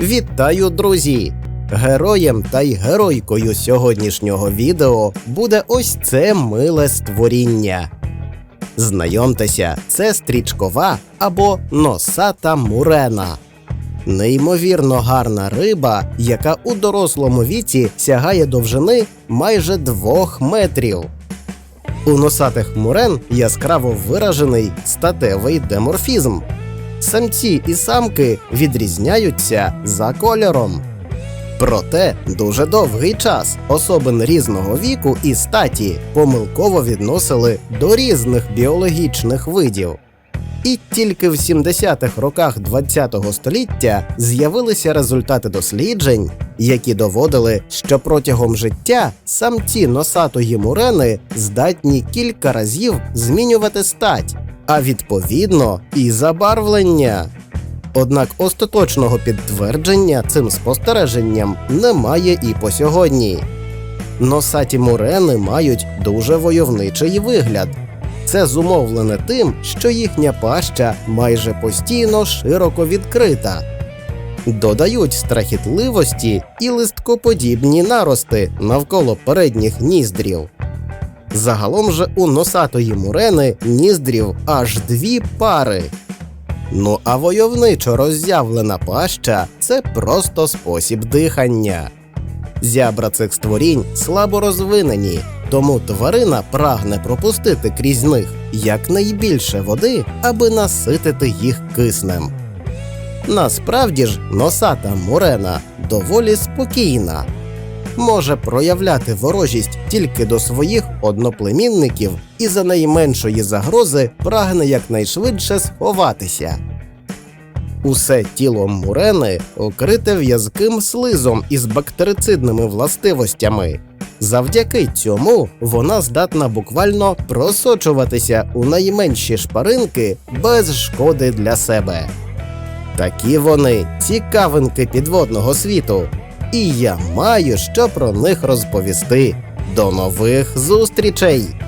Вітаю, друзі! Героєм та й геройкою сьогоднішнього відео буде ось це миле створіння. Знайомтеся, це стрічкова або носата мурена. Неймовірно гарна риба, яка у дорослому віці сягає довжини майже двох метрів. У носатих мурен яскраво виражений статевий деморфізм. Самці і самки відрізняються за кольором. Проте дуже довгий час особин різного віку і статі помилково відносили до різних біологічних видів. І тільки в 70-х роках ХХ століття з'явилися результати досліджень, які доводили, що протягом життя самці носатої мурени здатні кілька разів змінювати стать, а відповідно і забарвлення. Однак остаточного підтвердження цим спостереженням немає і по сьогодні. Носаті мурени мають дуже войовничий вигляд. Це зумовлене тим, що їхня паща майже постійно широко відкрита. Додають страхітливості і листкоподібні нарости навколо передніх ніздрів. Загалом же у носатої мурени ніздрів аж дві пари. Ну а войовничо роззявлена паща це просто спосіб дихання. Зябра цих створінь слабо розвинені, тому тварина прагне пропустити крізь них якнайбільше води, аби наситити їх киснем. Насправді ж носата мурена доволі спокійна, може проявляти ворожість тільки до своїх одноплемінників і за найменшої загрози прагне якнайшвидше сховатися. Усе тіло мурени окрите в'язким слизом із бактерицидними властивостями. Завдяки цьому вона здатна буквально просочуватися у найменші шпаринки без шкоди для себе. Такі вони цікавинки підводного світу, і я маю що про них розповісти. До нових зустрічей!